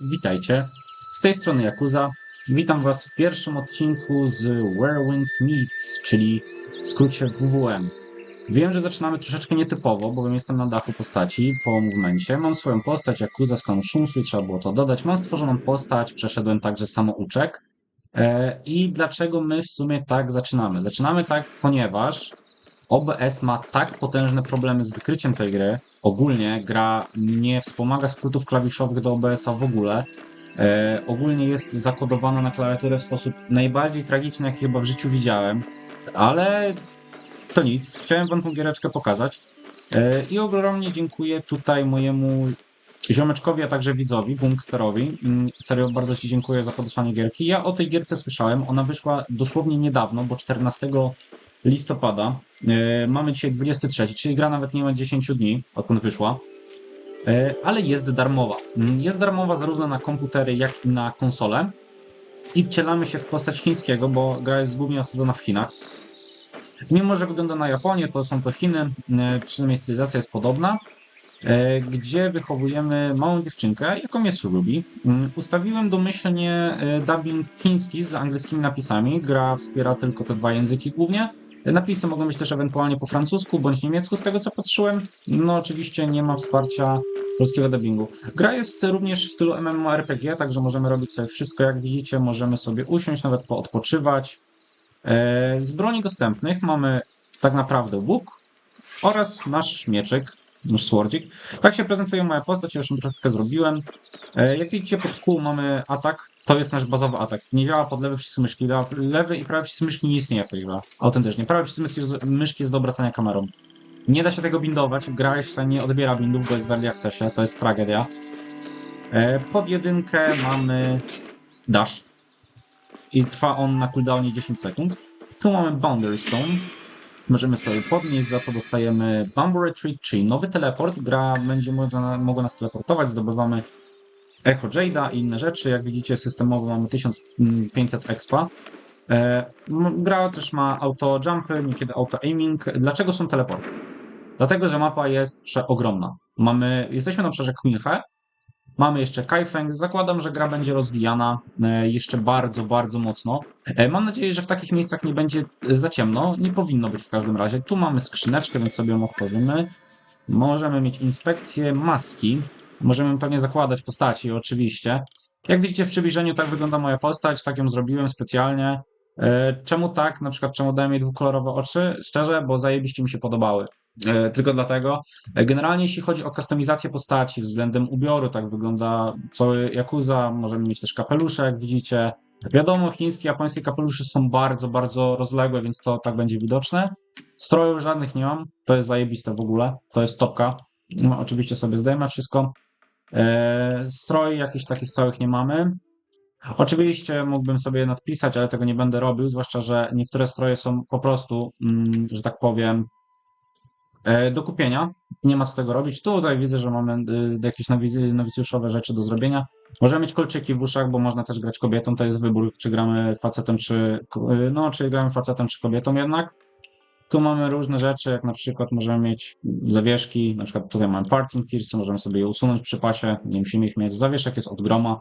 Witajcie. Z tej strony Yakuza. Witam Was w pierwszym odcinku z Where Winds Meet, czyli w skrócie WWM. Wiem, że zaczynamy troszeczkę nietypowo, bowiem jestem na dachu postaci po movemencie. Mam swoją postać Yakuza z klanu Shunsu i trzeba było to dodać. Mam stworzoną postać, przeszedłem także samouczek. E, I dlaczego my w sumie tak zaczynamy? Zaczynamy tak, ponieważ OBS ma tak potężne problemy z wykryciem tej gry. Ogólnie gra nie wspomaga skrótów klawiszowych do OBS-a w ogóle. E, ogólnie jest zakodowana na klawiaturę w sposób najbardziej tragiczny, jaki chyba w życiu widziałem. Ale to nic. Chciałem wam tą giereczkę pokazać. E, I ogromnie dziękuję tutaj mojemu ziomeczkowi, a także widzowi, Boomsterowi. Mm, Serio, bardzo Ci dziękuję za podesłanie gierki. Ja o tej gierce słyszałem. Ona wyszła dosłownie niedawno, bo 14 listopada. E, Mamy dzisiaj 23, czyli gra nawet nie ma 10 dni, odkąd wyszła. E, Ale jest darmowa. Mm, Jest darmowa zarówno na komputery, jak i na konsole. I wcielamy się w postać chińskiego, bo gra jest głównie osadzona w Chinach. Mimo, że wygląda na Japonię, to są to Chiny, e, przynajmniej stylizacja jest podobna, gdzie wychowujemy małą dziewczynkę, jaką jest Ruby. Mm, Ustawiłem domyślnie dubbing chiński z angielskimi napisami. Gra wspiera tylko te dwa języki głównie. Napisy mogą być też ewentualnie po francusku bądź niemiecku, z tego co patrzyłem. No oczywiście nie ma wsparcia polskiego dubbingu. Gra jest również w stylu MMORPG, także możemy robić sobie wszystko, jak widzicie. Możemy sobie usiąść, nawet poodpoczywać. E, Z broni dostępnych mamy tak naprawdę łuk oraz nasz mieczyk, nasz swordzik. Tak się prezentuje moja postać, ja już troszeczkę zrobiłem. E, Jak widzicie pod kół mamy atak, to jest nasz bazowy atak. Nie działa pod lewy przycisk myszki, lewy i prawy przycisk myszki nie istnieje w tej grze. Autentycznie. Prawy przycisk myszki- myszki jest do obracania kamerą. Nie da się tego bindować, gra jeszcze nie odbiera bindów, bo jest w early accessie, to jest tragedia. E, Pod jedynkę mamy dash i trwa on na cooldownie 10 sekund. Tu mamy Boundary Stone. Możemy sobie podnieść, za to dostajemy Bamboo Retreat, czyli nowy teleport. Gra będzie mogła nas teleportować, zdobywamy Echo Jade'a i inne rzeczy. Jak widzicie, systemowo mamy 1500 expa. E, gra też ma auto jumpy, niekiedy auto aiming. Dlaczego są teleporty? Dlatego, że mapa jest przeogromna. Mamy, jesteśmy na obszarze Queenhe, Mamy jeszcze Kaifeng. Zakładam, że gra będzie rozwijana e, jeszcze bardzo, bardzo mocno. E, Mam nadzieję, że w takich miejscach nie będzie za ciemno. Nie powinno być w każdym razie. Tu mamy skrzyneczkę, więc sobie ją otworzymy. Możemy mieć inspekcję maski. Możemy pewnie zakładać postaci, oczywiście. Jak widzicie w przybliżeniu, tak wygląda moja postać. Tak ją zrobiłem specjalnie. E, Czemu tak? Na przykład, czemu dałem jej dwukolorowe oczy? Szczerze, bo zajebiście mi się podobały. E, Tylko dlatego. E, Generalnie jeśli chodzi o kustomizację postaci względem ubioru, tak wygląda cały Yakuza, możemy mieć też kapelusze, jak widzicie. Wiadomo, chińskie, japońskie kapelusze są bardzo, bardzo rozległe, więc to tak będzie widoczne. Strojów żadnych nie mam, to jest zajebiste w ogóle, to jest topka. No, oczywiście sobie zdejmę wszystko. E, stroi jakichś takich całych nie mamy. Oczywiście mógłbym sobie nadpisać, ale tego nie będę robił, zwłaszcza, że niektóre stroje są po prostu, mm, że tak powiem, e, do kupienia. Nie ma co tego robić. Tutaj widzę, że mamy y, jakieś nowicjuszowe rzeczy do zrobienia. Możemy mieć kolczyki w uszach, bo można też grać kobietą. To jest wybór, czy gramy facetem, czy no, czy gramy facetem, czy kobietą jednak. Tu mamy różne rzeczy, jak na przykład możemy mieć zawieszki, na przykład tutaj mamy parting tears, możemy sobie je usunąć przy pasie, nie musimy ich mieć. Zawieszek jest od groma.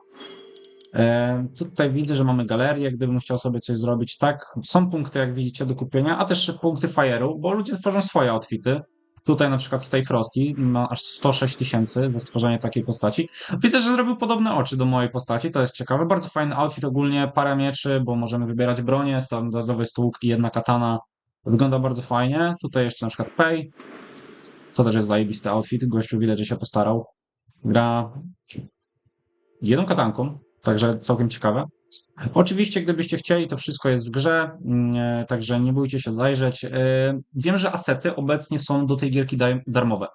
E, Tutaj widzę, że mamy galerię, gdybym chciał sobie coś zrobić. Tak, są punkty, jak widzicie, do kupienia, a też punkty Fire'u, bo ludzie tworzą swoje outfity. Tutaj na przykład Stay Frosty ma aż 106 tysięcy za stworzenie takiej postaci. Widzę, że zrobił podobne oczy do mojej postaci, to jest ciekawe. Bardzo fajny outfit ogólnie, parę mieczy, bo możemy wybierać bronię, standardowy łuk i jedna katana. Wygląda bardzo fajnie. Tutaj jeszcze na przykład Pay, co też jest zajebisty outfit. Gościu widać, że się postarał. Gra jedną katanką, także całkiem ciekawe. Oczywiście, gdybyście chcieli, to wszystko jest w grze, mm, e, także nie bójcie się zajrzeć. E, Wiem, że asety obecnie są do tej gierki darmowe.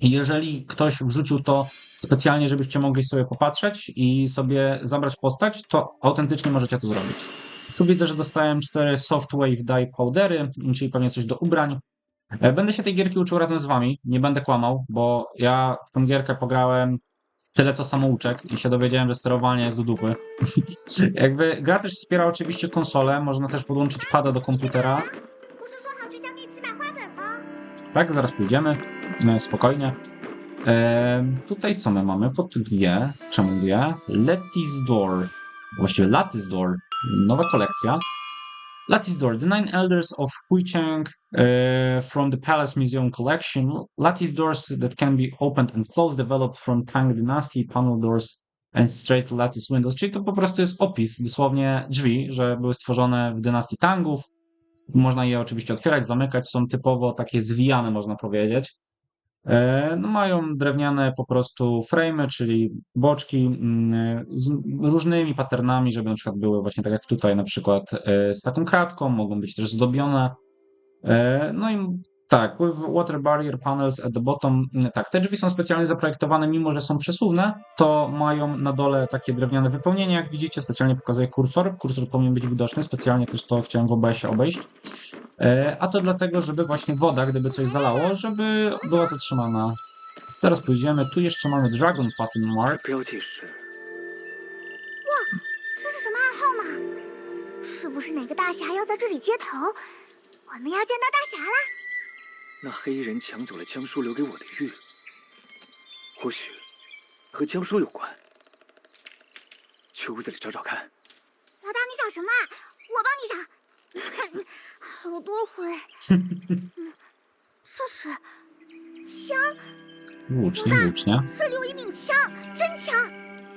Jeżeli ktoś wrzucił to specjalnie, żebyście mogli sobie popatrzeć i sobie zabrać postać, to autentycznie możecie to zrobić. Tu widzę, że dostałem 4 Softwave Dye Powdery, czyli pewnie coś do ubrań. E, będę się tej gierki uczył razem z wami, nie będę kłamał, bo ja w tą gierkę pograłem tyle co samouczek i się dowiedziałem, że sterowanie jest do dupy. Jakby gra też wspiera oczywiście konsolę, można też podłączyć pada do komputera. Tak, zaraz pójdziemy, e, spokojnie. Eee, tutaj co my mamy? Pod G, czemu G? Lattice Door. Właściwie Lattice Door. Nowa kolekcja. Lattice Door. The Nine Elders of Huicheng uh, from the Palace Museum Collection. Lattice doors that can be opened and closed developed from Tang Dynasty. Panel doors and straight lattice windows. Czyli to po prostu jest opis, dosłownie drzwi, że były stworzone w dynastii Tangów. Można je oczywiście otwierać, zamykać. Są typowo takie zwijane, można powiedzieć. E, No, mają drewniane po prostu frame, czyli boczki mm, z różnymi patternami, żeby na przykład były właśnie tak jak tutaj, na przykład e, z taką kratką, mogą być też zdobione. E, No i tak, with water barrier panels at the bottom. Mm, Tak, te drzwi są specjalnie zaprojektowane, mimo że są przesuwne, to mają na dole takie drewniane wypełnienie, jak widzicie, specjalnie pokazuję kursor. Kursor powinien być widoczny, specjalnie też to chciałem w OBS-ie obejść. E, A to dlatego, żeby właśnie woda, gdyby coś zalało, żeby była zatrzymana. Zaraz pójdziemy. Tu jeszcze mamy Dragon Pattern 这 Mark. 标记是这是什么暗号吗？是不是哪个大侠要在这里接头？我们要见到大侠啦！那黑衣人抢走了江叔留给我的玉，或许和江叔有关。去屋子里找找看。老大，你找什么啊？我帮你找。 好多灰。这是枪，Włócznie, włócznia. 这里有一柄枪，真枪。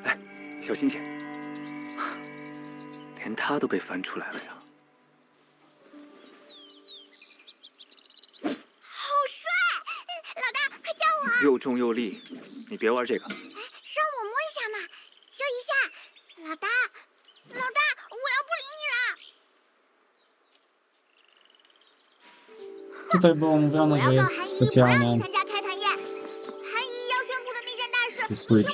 哎小心些，连他都被翻出来了呀！好帅！老大，快教我，又重又力，你别玩这个。Tutaj było mówione, że jest specjalne switch.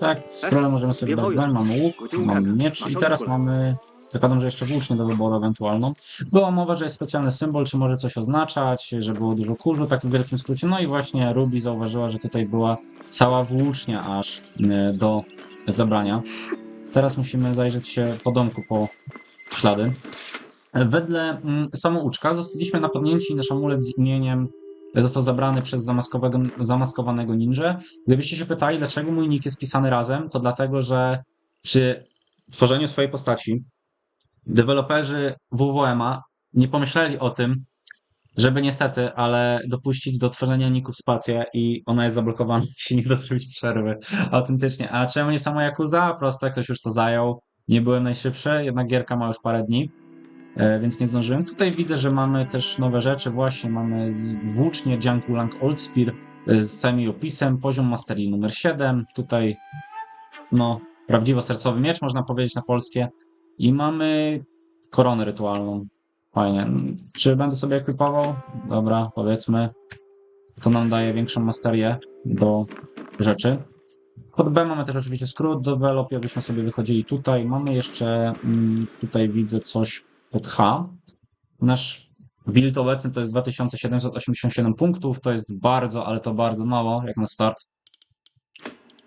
Tak, skoro możemy sobie dać, mamy łuk, mamy miecz i teraz mamy Zakładam, że jeszcze włócznię do wyboru ewentualną. Była mowa, że jest specjalny symbol, czy może coś oznaczać, że było dużo kurzu, tak w wielkim skrócie. No i właśnie Ruby zauważyła, że tutaj była cała włócznia aż e, do zabrania. Teraz musimy zajrzeć się po domku po ślady. Wedle mm, samouczka zostaliśmy napadnięci, nasz amulet z imieniem został zabrany przez zamaskowanego ninja. Gdybyście się pytali, dlaczego mój nick jest pisany razem, to dlatego, że przy tworzeniu swojej postaci deweloperzy WWM-a nie pomyśleli o tym, żeby niestety, ale dopuścić do tworzenia ników spację i ona jest zablokowana, się nie da zrobić przerwy. Autentycznie. A czemu nie samo Yakuza? Proste, ktoś już to zajął. Nie byłem najszybszy, jednak gierka ma już parę dni, więc nie zdążyłem. Tutaj widzę, że mamy też nowe rzeczy. Właśnie mamy włócznie Jiangku Lang Old Spear e, z całym jej opisem. Poziom masterii numer 7. Tutaj, no, prawdziwo-sercowy miecz, można powiedzieć na polskie. I mamy koronę rytualną. Fajnie. Czy będę sobie ekwipował? Dobra, powiedzmy. To nam daje większą masterię do rzeczy. Pod B mamy też oczywiście skrót develop, jakbyśmy sobie wychodzili tutaj. Mamy jeszcze, mm, tutaj widzę coś pod H. Nasz build obecny to jest 2787 punktów, to jest bardzo, ale to bardzo mało, jak na start.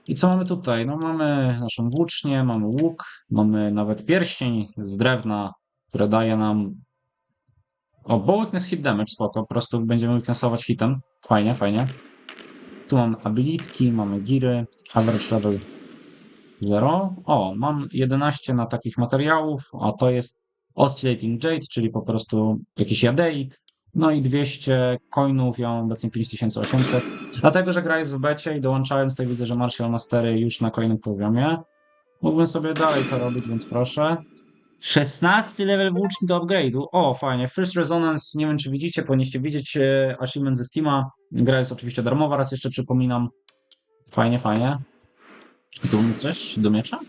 I co mamy tutaj? No mamy naszą włócznię, mamy łuk, mamy nawet pierścień z drewna, które daje nam o, bo weakness hit damage, spoko, po prostu będziemy weaknessować hitem. Fajnie, fajnie. Tu mamy abilitki, mamy giry, average level 0. O, mam 11 na takich materiałów, a to jest oscillating jade, czyli po prostu jakiś jadeit. No i 200 coinów, ja mam obecnie 5800. Dlatego, że gra jest w becie i dołączając tutaj widzę, że Martial Mastery już na kolejnym poziomie. Mógłbym sobie dalej to robić, więc proszę. 16 level włóczni do upgrade'u. O, fajnie. First Resonance, nie wiem czy widzicie, powinniście widzieć e, achievement ze Steama. Gra jest oczywiście darmowa, raz jeszcze przypominam. Fajnie, fajnie. Tu mi coś do miecza?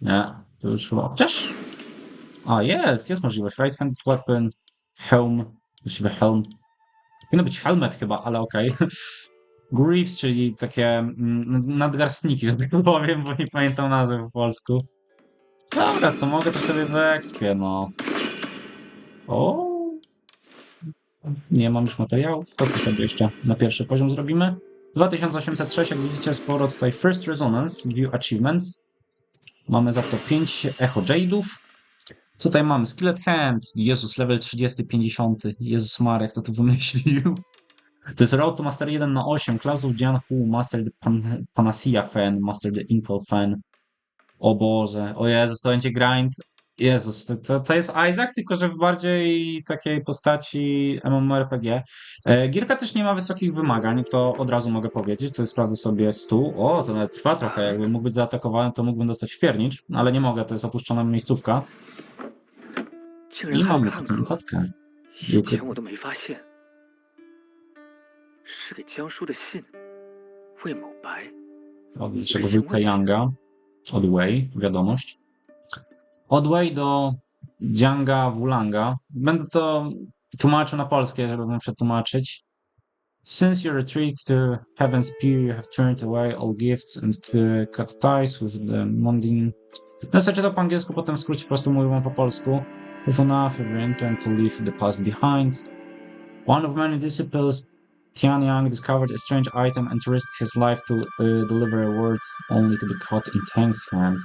Nie, to już chyba. Chociaż. A, jest, jest możliwość. Right hand weapon, helm, właściwie helm. Powinno być helmet chyba, ale okej. Greaves, czyli takie mm, nadgarstniki, tak powiem, bo nie pamiętam nazwy po polsku. Dobra, co mogę, to sobie wyekspię, no. O. Nie mam już materiałów, to co sobie jeszcze na pierwszy poziom zrobimy. 2806, jak widzicie, sporo tutaj First Resonance, View Achievements. Mamy za to 5 Echo Jade'ów. Tutaj mamy Skillet Hand, Jezus, level 30, 50. Jezus Marek, kto to wymyślił. To jest Road to Master 1 na 8. Klaus of Jian Hu, Master Pan Panacea Fan, Master the Inkwell Fan. O Boże, o Jezus, to będzie grind. Jezus, to, to, to jest Isaac, tylko że w bardziej takiej postaci MMORPG. E, Gierka też nie ma wysokich wymagań, to od razu mogę powiedzieć. To jest sprawdzę sobie stół. O, to nawet trwa trochę. Jakbym mógł być zaatakowany, to mógłbym dostać wpiernicz, no ale nie mogę, to jest opuszczona miejscówka. 竟 I 然还有 mamy 看 tę 客， notatkę. 以前我都没发现，是给江叔的信，魏某白。 od naszego wujka Yanga, od Wei, wiadomość. Od Wei do Jianga Wulanga. Będę to tłumaczył na polskie, żeby wam przetłumaczyć. Since your retreat to Heaven's Peer, you have turned away all gifts and cut ties with the Mondin. No, znaczy to po angielsku, potem w skrócie po prostu mówię wam po polsku. With enough, you intend to leave the past behind. One of many disciples Tianyang discovered a strange item and risked his life to uh, deliver a word only to be caught in Tang's hand.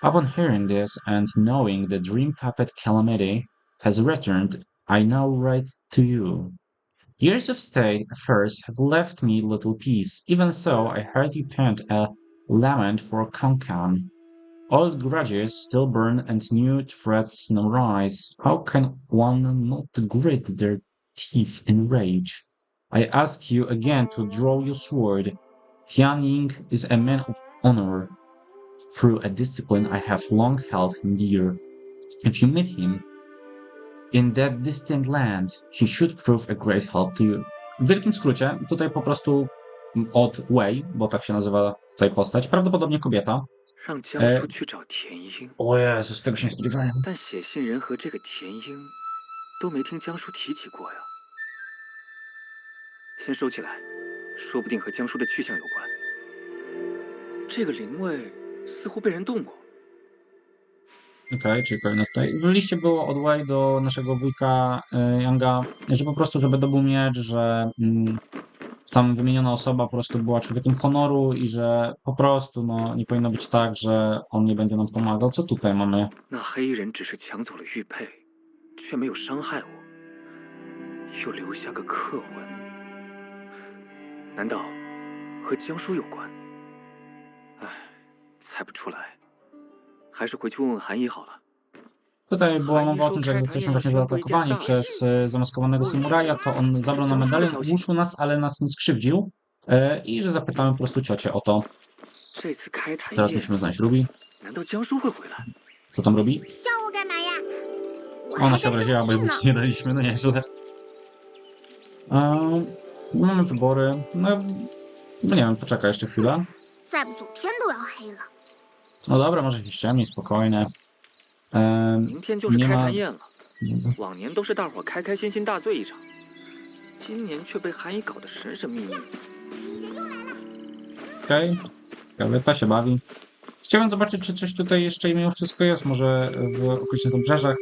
Upon hearing this and knowing the dream puppet Calamity has returned, I now write to you. Years of state affairs have left me little peace. Even so, I heard you pant a lament for Konkan. Old grudges still burn and new threats now rise. How can one not grit their teeth in rage? I ask you again to draw your sword. Tian Ying is a man of honor. Through a discipline I have long held him dear. If you meet him in that distant land, he should prove a great help to you. W wielkim skrócie, tutaj po prostu od Wei, bo tak się nazywa tutaj postać, prawdopodobnie kobieta. 让江叔去找田英， O Jezus, tego się nie spodziewałem. 但写信人和这个田英都没听江叔提起过呀。先收起来，说不定和江叔的去向有关。这个灵位 似乎被人动过， Okej, czyli kolejne tutaj. W liście było od Wei do naszego wujka y, Yanga, że po prostu, żeby dobył miecz, że mm, tam wymieniona osoba po prostu była człowiekiem honoru i że po prostu no, nie powinno być tak, że on nie będzie nam pomagał. Co tutaj mamy? 那黑衣人只是抢走了玉佩，却没有伤害我，又留下个刻文，难道和江叔有关？ 唉，猜不出来，还是回去问问韩姨好了。 Tutaj była mowa o tym, że jak jesteśmy właśnie zaatakowani przez y, zamaskowanego samuraja, to on zabrał nam medalion, ogłuszył nas, ale nas nie skrzywdził y, i że zapytamy po prostu ciocię o to. 这次开坛 Teraz 宴， musimy znaleźć Ruby. 难道江叔会回来？ Co tam robi? 叫我干嘛呀？我还 Ona 在 się obraziła, 生 bo 气 jej 呢。 nie daliśmy, no nieźle. Um, mamy wybory. No, no nie wiem, poczekaj jeszcze chwilę. 再不走天都要黑了。 No dobra, może się ściemni, spokojnie. Um, 明天就是你吗开坛宴了，往年都是大伙儿开开心心大醉一场，今年却被韩姨搞得神神秘秘。 Okej, okay. się bawi. Chciałem zobaczyć, czy coś tutaj jeszcze mimo wszystko jest, może w okolicznych obrzeżach.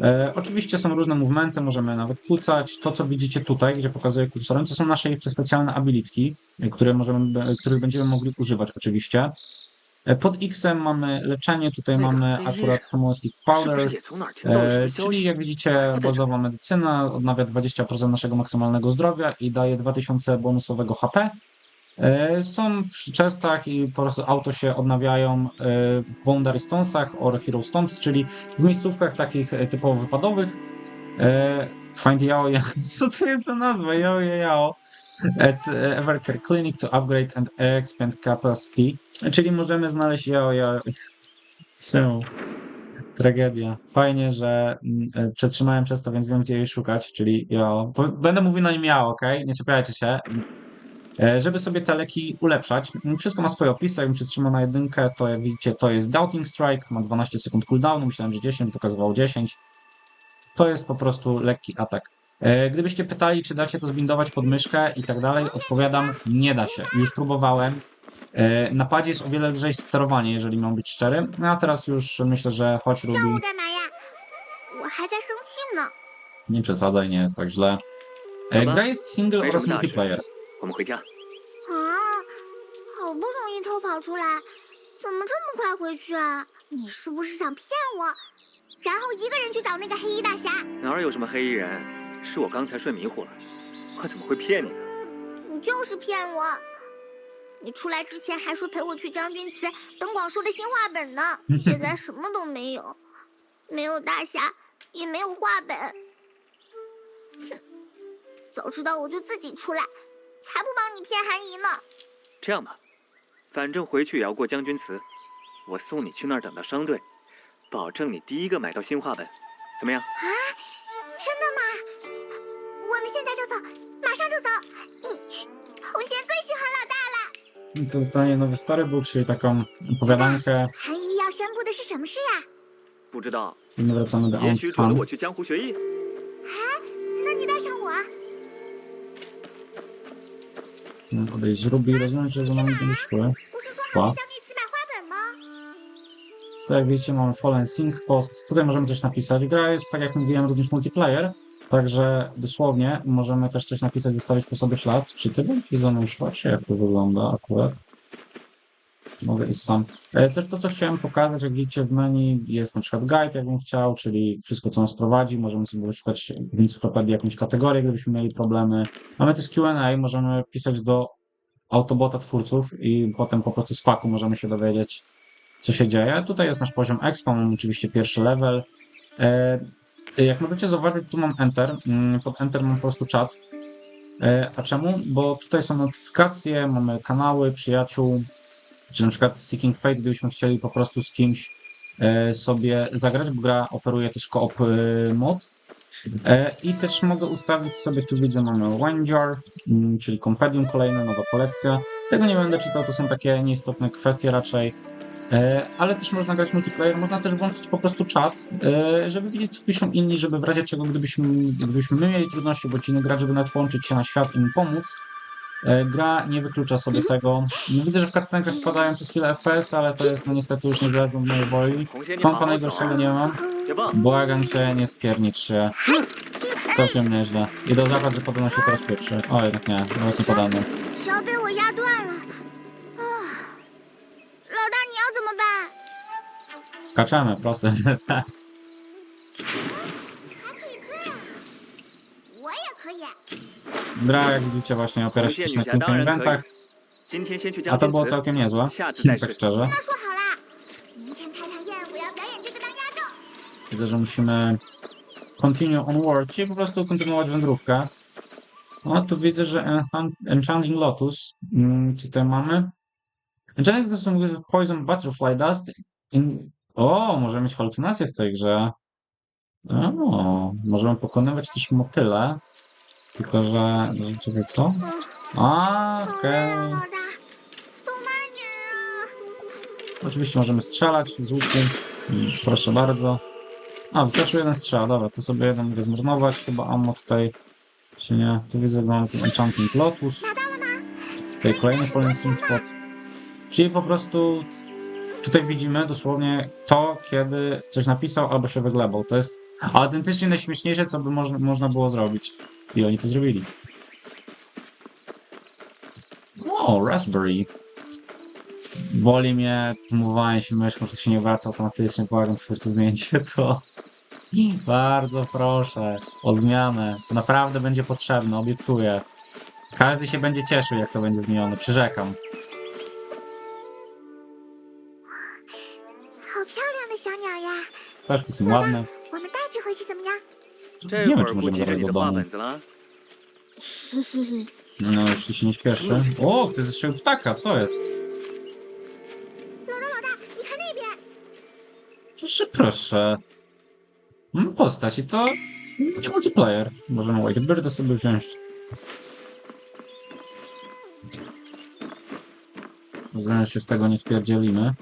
E, oczywiście są różne movementy, możemy nawet kłócać. To, co widzicie tutaj, gdzie pokazuję kursorem, to są nasze jeszcze specjalne abilitki, e, które możemy, e, których będziemy mogli używać oczywiście. E, pod X mamy leczenie, tutaj mamy akurat Homoistic Powder, e, czyli jak widzicie bazowa medycyna, odnawia 20% naszego maksymalnego zdrowia i daje 2000 bonusowego HP. E, są w chestach i po prostu auto się odnawiają w Boundary Stonesach or Hero Stomps, czyli w miejscówkach takich typowo wypadowych. Find Yao, co to jest za nazwa? Yao, Yao. At e, Evercare Clinic to upgrade and expand capacity. Czyli możemy znaleźć Yao Yao. Czemu? Tragedia. Fajnie, że mm, e, przetrzymałem przez to, więc wiem, gdzie jej szukać, czyli. Po- Będę mówił na nim Yao, ok? Nie czepiajcie się. E, Żeby sobie te leki ulepszać, mm, wszystko ma swoje opisy. Jakbym przytrzymał na jedynkę, to jak widzicie, to jest Doubting Strike, ma 12 sekund cooldownu, myślałem, że 10, pokazywało 10. To jest po prostu lekki atak. E, gdybyście pytali, czy da się to zbindować pod myszkę i tak dalej, odpowiadam, nie da się. Już próbowałem. E, na padzie jest o wiele lżej sterowanie, jeżeli mam być szczery. No a teraz już myślę, że choć lubi. Nie przesadzaj, nie jest tak źle. E, gra jest single oraz multiplayer. A, 是我？刚才睡迷糊了，我怎么会骗你呢？你就是骗我！你出来之前还说陪我去将军祠等广叔的新画本呢，现在什么都没有，没有大侠，也没有画本。哼，早知道我就自己出来，才不帮你骗韩姨呢。这样吧，反正回去也要过将军祠，我送你去那儿等到商队，保证你第一个买到新画本，怎么样？真的吗？我们现在就走，马上就走。你，红贤最喜欢老大了。To zostanie nowy storybook, czyli taką opowiadankę. 韩姨要宣布的是什么事呀、不知道， I my wracamy do 也许主了 Outfan. 我去江湖学艺。那你带上我啊。 Odejść z Ruby, rozumiem, że za nami będzie szły. 不是说还 Wow. 去将军祠买画本吗？ Tak jak widzicie, mamy Fallen Sync Post. Tutaj możemy coś napisać. Gra jest, tak jak mówiłem, również multiplayer. Także dosłownie możemy też coś napisać, zostawić po sobie ślad. Czy ty będziesz za mną szła, czy jak to wygląda akurat? Mogę iść sam. E, Też to, co chciałem pokazać, jak widzicie w menu, jest na przykład guide, jakbym chciał, czyli wszystko, co nas prowadzi. Możemy sobie wyszukać w encyklopedii jakąś kategorię, gdybyśmy mieli problemy. Mamy też Q&A, możemy pisać do autobota twórców i potem po prostu z faku możemy się dowiedzieć, co się dzieje. Tutaj jest nasz poziom expa, mam oczywiście pierwszy level. E, jak możecie zauważyć, tu mam Enter. Mm, Pod Enter mam po prostu czat. E, a czemu? Bo tutaj są notyfikacje, mamy kanały, przyjaciół, czy na przykład Seeking Fate, gdybyśmy chcieli po prostu z kimś e, sobie zagrać, bo gra oferuje też koop mod. I też mogę ustawić sobie, tu widzę, mamy Wine Jar, mm, czyli Compendium kolejne, nowa kolekcja. Tego nie będę czytał, to są takie nieistotne kwestie raczej. E, ale też można grać multiplayer, można też włączyć po prostu czat, e, żeby widzieć co piszą inni, żeby w razie czego gdybyśmy, gdybyśmy my mieli trudności, bo ci inni gracze, żeby nawet się na świat i im pomóc, e, gra nie wyklucza sobie tego. No, widzę, że w cutscenkach spadają przez chwilę FPS, ale to jest no niestety już niezależne od mojej woli. Kompa najgorszego nie mam. Błagam cię, nie spiernicz się. Całkiem nieźle. I do zakład, że podobno się teraz pierwszy. O, jednak nie, nawet nie podano. Skaczemy, proste, że tak. Gra, jak widzicie, właśnie opiera się na kilku a to było całkiem niezłe, tak szczerze. Widzę, że musimy continue onward, czyli po prostu kontynuować wędrówkę. No tu widzę, że Enchanting Lotus, mm, co tutaj mamy? Enchanting Lotus with Poison Butterfly Dust o, możemy mieć halucynacje w tej grze. O, możemy pokonywać też motyle. Tylko, że... Czekaj, co? A, okej. Oczywiście możemy strzelać z łuku. Proszę bardzo. A, wystarczył jeden strzał. Dobra, to sobie jeden mogę zmarnować. Chyba ammo tutaj się nie... Tu widzę, że mamy ten enchanting lotus. Tutaj kolejny fallen spot. Czyli po prostu tutaj widzimy dosłownie to, kiedy coś napisał albo się wyglebał. To jest autentycznie najśmieszniejsze, co by można, można było zrobić. I oni to zrobili. O, Raspberry. Boli mnie tmurowanie się myszką, że to się nie wraca automatycznie. Błagam, twórcy, zmieńcie to. Bardzo proszę o zmianę. To naprawdę będzie potrzebne, obiecuję. Każdy się będzie cieszył, jak to będzie zmienione, przyrzekam. 呀！ Też są ładne. 我们带着回去怎么样？这你们会儿不急着怎么这么早你的画就到呢本子了？ No, jeśli się nie śpieszy. O, ktoś zestrzelił ptaka, co jest? 老大，老大，你看那边， Proszę, proszę. Mam postać i to nie multiplayer. Możemy whitebirda sobie wziąć. Rozumiem, że się z tego nie spierdzielimy.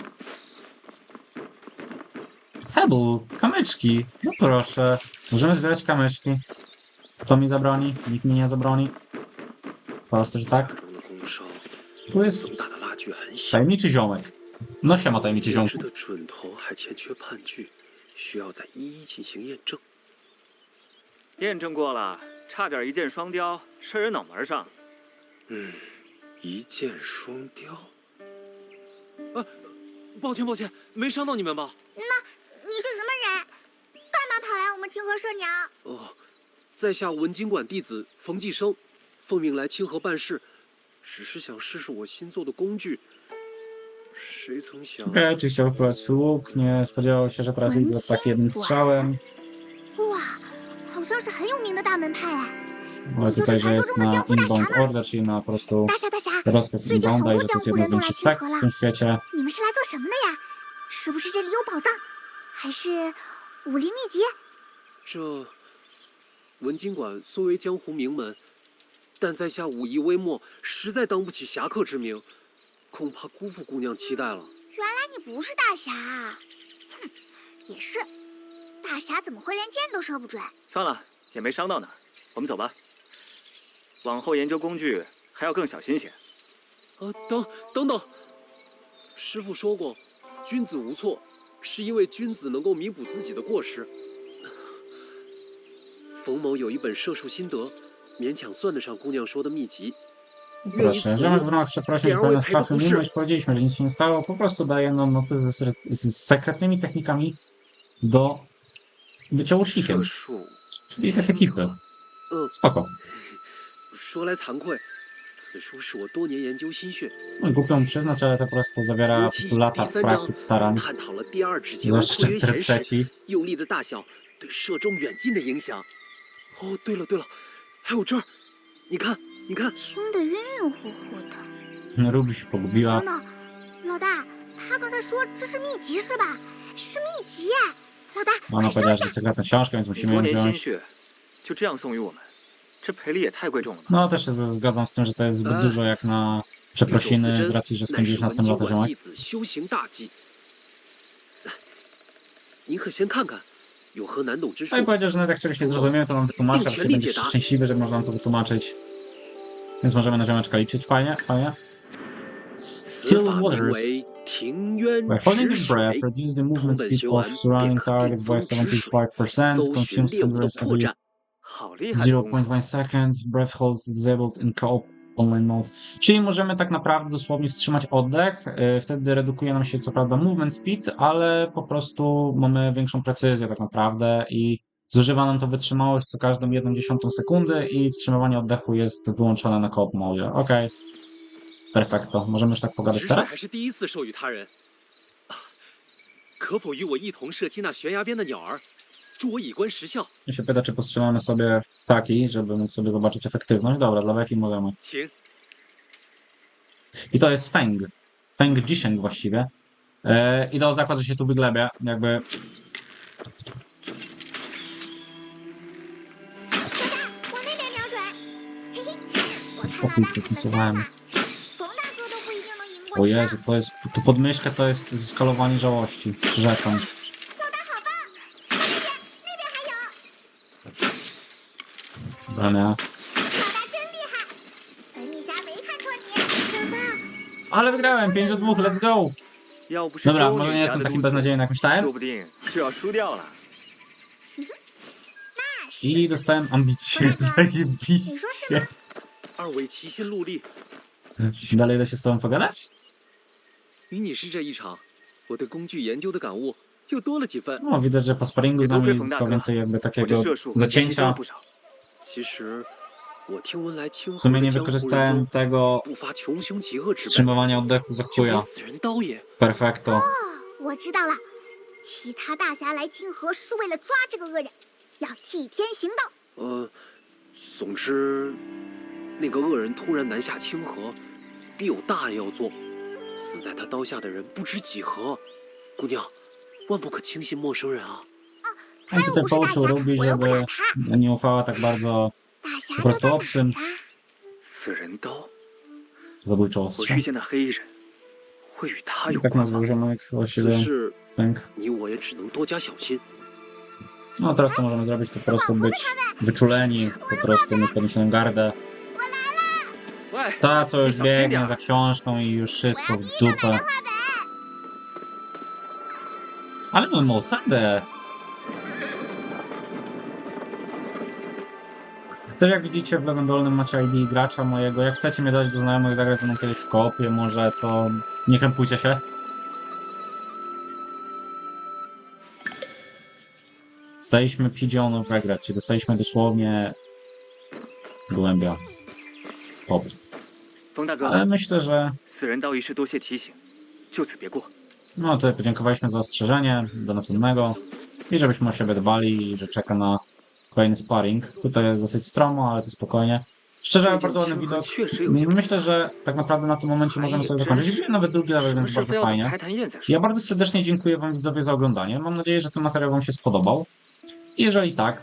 Hebu, kamyczki. No proszę. Możemy zbierać kamyczki. Kto mi zabroni? Nikt mi nie zabroni. Proste, że tak. 中的宫烧 Tu jest 所打的蜡炬很小， tajemniczy ziomek. No siema tajemniczy 编 ziomku. 织的准头还欠缺判据，需要再一一进行验证。验证过了，差点一箭双雕，射人脑门上。嗯，一箭双雕。抱歉，抱歉，没伤到你们吧？你 社鸟？哦，在下文经馆弟子冯继生，奉命来清河办事， 只是想试试我新做的工具。谁曾想， Okej, czy chciał wypróbować swój łuk, nie spodziewał się, że trafi go tak jednym strzałem. 哇，好像是很有名的大门派哎。 Ale tutaj, że jest na Inbound Order, czyli na po prostu 大侠大侠， rozkaz Inbounda i że to jest jedna z większych sekt w tym świecie. 你们是来做什么的呀？是不是这里有宝藏，还是武林秘籍？ 这文经馆虽为江湖名门，但在下武艺微末，实在当不起侠客之名，恐怕辜负姑娘期待了。原来你不是大侠啊！哼，也是，大侠怎么会连箭都射不准？算了，也没伤到哪儿，我们走吧。往后研究工具还要更小心些。啊，等等等，师傅说过，君子无错，是因为君子能够弥补自己的过失。冯某有一本射术心得，勉强算得上姑娘说的秘籍。愿以 Proszę, 此 zamiast w 物 ramach przeprosin Biały pełen Peg strachu Puszy. miłość, powiedzieliśmy, że nic się nie stało, po prostu daje nam noty z, z sekretnymi technikami do bycia łucznikiem, 射术 czyli takie tipy. 嗯， Spoko. 说来惭愧，此书是我多年研究心血， No i głupio mu przyznać, ale to po prostu zawiera 尤 po 其 prostu lata 第三章 praktyk, starań. 探讨了第二指节和 Zwłaszcza 括约 chapter 弦时 trzeci. 用力的大小对射中远近的影响。 哦，对了对了，还有这儿，你看，你看，听得晕晕乎乎的。 Ruby się pogubiła. 等等，老大，他刚才说这是秘籍是吧？是秘籍，老大， Ona 快收 powiedziała, 下 że。sekretna książka, więc 你 musimy 多 ją 年心 wziąć. 血，就这样送与我们，这赔礼也太贵重了吧？ No też się z- zgadzam z tym, że to jest zbyt Ech. dużo jak na 一种自 przeprosiny z 珍 racji, że 乃 spędziłeś 是 na 文 tym 经 lata 馆 ziomek. 弟子修行大忌。来您可先看看， No i powiedział, że nawet jak czegoś nie zrozumiałem, to nam wytłumaczę, raczej będziesz szczęśliwy, że można nam to wytłumaczyć. Więc możemy na ziomeczka liczyć, fajnie, fajnie. Still waters. By holding the breath, reduce the movement speed of surrounding targets by 75%, consumes endurance every 0.1 seconds, breath holds disabled in co-op online modes. Czyli możemy tak naprawdę dosłownie wstrzymać oddech. yy, Wtedy redukuje nam się co prawda movement speed, ale po prostu mamy większą precyzję tak naprawdę i zużywa nam to wytrzymałość co każdą jedną dziesiątą sekundy i wstrzymywanie oddechu jest wyłączone na co-op mode. Okej. Perfekto. Możemy już tak pogadać 止水 teraz? 还是第一次授予他人。啊可否与我一同射击那悬崖边的鸟儿， i się pyta, czy postrzelamy sobie w taki, żeby mógł sobie zobaczyć efektywność. Dobra, dla beki możemy. I to jest Feng. Feng Jisheng właściwie. Yy, I do zakład, że się tu wyglebia, jakby... O kurczę, zmisowałem. O Jezu, to jest... To podmyszka to jest zeskalowanie żałości. Przyrzekam. 咱俩。Ale wygrałem 5 do 2, let's go! Dobra, może nie jestem takim beznadziejnym jak myślałem. I dostałem ambicję, zajebiście. Dalej da się z tobą pogadać? No, widać, że po sparingu z nami więcej jakby takiego zacięcia 其实，我听闻来清 W 河 sumie 的 nie 江湖中 tego 不发穷凶极恶之辈，wstrzymywania oddechu za 就连 chuja. 死人刀也。Perfekto. 哦，我知道了，其他大侠来清河是为了抓这个恶人，要替天行道。呃，总之，那个恶人突然南下清河，必有大案要做。死在他刀下的人不知几何，姑娘，万不可轻信陌生人啊！他 On 又 tutaj 不是大侠， pouczył Ruby, 我又不打 żeby 他。 nie ufała tak bardzo 大侠 po 都 prostu 在哪 obcym 儿啊？死人刀， zabójcze 我 ostrze. 遇见的黑衣人会与他有 Tak 关 nazwał 吗？ ziomek 此 właściwie 事 Feng. 你我也只能多加小心。 No teraz co możemy zrobić, to po prostu być wyczuleni, po prostu mieć podniesioną gardę. 喂， Ta, co już 你小心点 biegnie 儿 za książką i już wszystko w dupę. Ale mamy osadę. Też jak widzicie w lewym dolnym macie ID gracza mojego. Jak chcecie mnie dać do znajomych, zagrać ze mną kiedyś w kopie, może to nie krępujcie się. Dostaliśmy pigeonów wygrać, czyli dostaliśmy dosłownie gołębia. Pobór. Ale myślę, że... No to podziękowaliśmy za ostrzeżenie, do następnego i żebyśmy o siebie dbali że czeka na kolejny sparring. Tutaj jest dosyć stromo, ale to spokojnie. Szczerze, bardzo ładny widok. Myślę, że tak naprawdę na tym momencie możemy sobie zakończyć. Nawet drugi level, więc bardzo fajnie. Ja bardzo serdecznie dziękuję Wam widzowie za oglądanie. Mam nadzieję, że ten materiał Wam się spodobał. Jeżeli tak,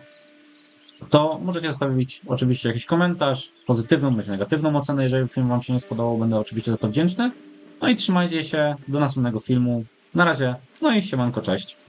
to możecie zostawić oczywiście jakiś komentarz, pozytywną bądź negatywną ocenę. Jeżeli film Wam się nie spodobał, będę oczywiście za to wdzięczny. No i trzymajcie się, do następnego filmu. Na razie, no i siemanko, cześć.